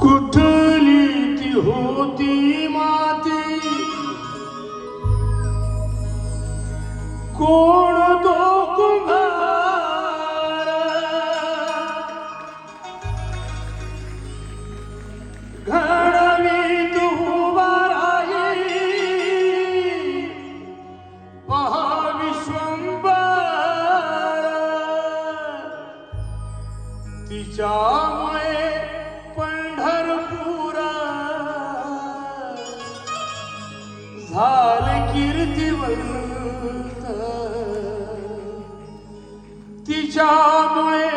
कुठली ती होती माती? कोण तिच्यामुळे पंढरपुरा. झाले कीर्तिवंत तिच्यामुळे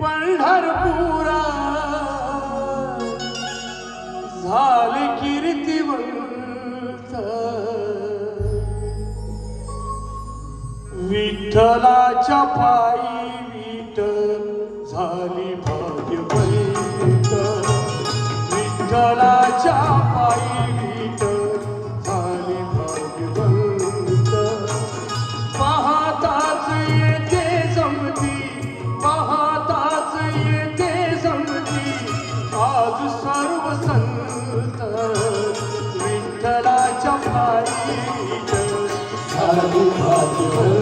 पंढरपुरा. झाले कीर्तिवंत विठ्ठलाच्या पायी विठ्ठलाच्या पायी विठ झाली पाहताच येते समती पाहताच येते समती आज सर्व संत विठ्ठलाच्या पायी झाली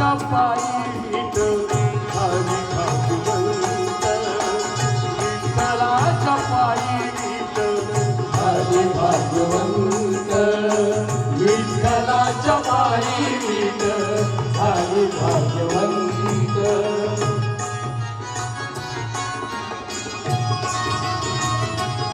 विठ्ठलाच्या पायी हरी भागवंत विठ्ठलाच्या पायी हरी भागवंत विठ्ठलाच्या पायी हरी भागवंत